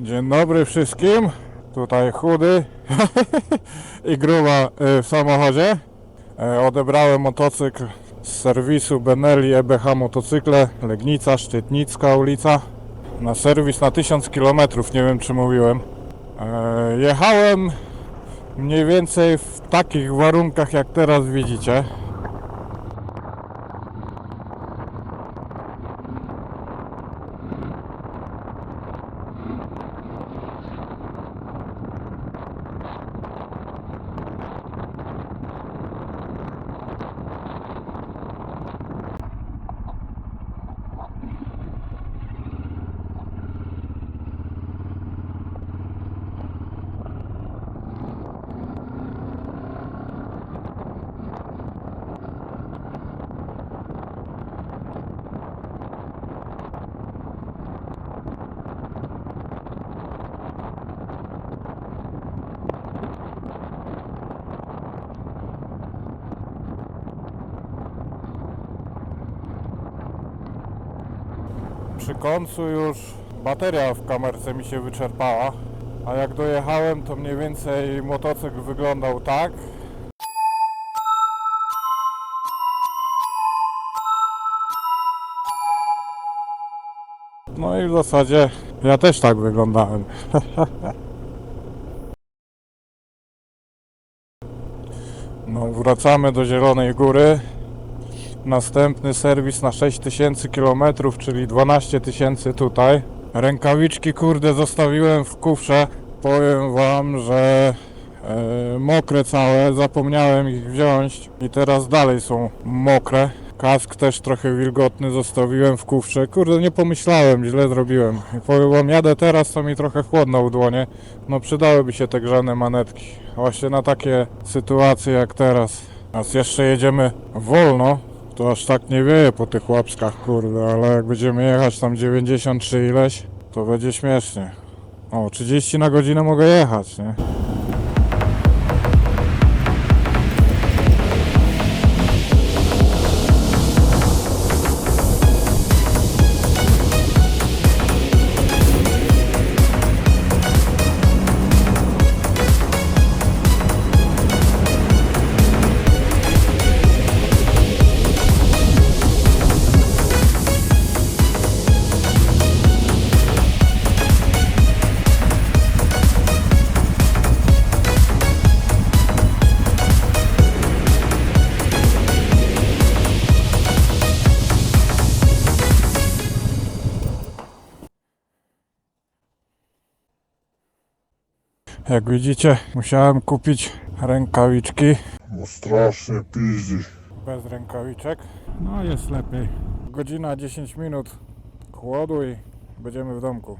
Dzień dobry wszystkim. Tutaj chudy i gruba y, w samochodzie. E, Odebrałem motocykl z serwisu Benelli EBH Motocykle, Legnica, Szczytnicka ulica. Na serwis na 1000 km, nie wiem czy mówiłem. E, Jechałem mniej więcej w takich warunkach jak teraz widzicie. Przy końcu już bateria w kamerce mi się wyczerpała, a jak dojechałem to mniej więcej motocykl wyglądał tak. No i w zasadzie ja też tak wyglądałem. No wracamy do Zielonej Góry. Następny serwis na 6000 km, czyli 12 tysięcy tutaj. Rękawiczki kurde zostawiłem w kufrze. Powiem wam, że e, mokre całe, zapomniałem ich wziąć i teraz dalej są mokre. Kask też trochę wilgotny zostawiłem w kufrze. Kurde, nie pomyślałem, źle zrobiłem. I powiem wam, jadę teraz, to mi trochę chłodno u dłonie. No przydałyby się te grzane manetki. Właśnie na takie sytuacje jak teraz. Teraz jeszcze jedziemy wolno, to aż tak nie wieje po tych łapskach, kurde, ale jak będziemy jechać tam 93 ileś, to będzie śmiesznie. O, 30 na godzinę mogę jechać, nie? Jak widzicie, musiałem kupić rękawiczki. Bo strasznie piździ. Bez rękawiczek. No jest lepiej. Godzina 10 minut chłodu i będziemy w domku.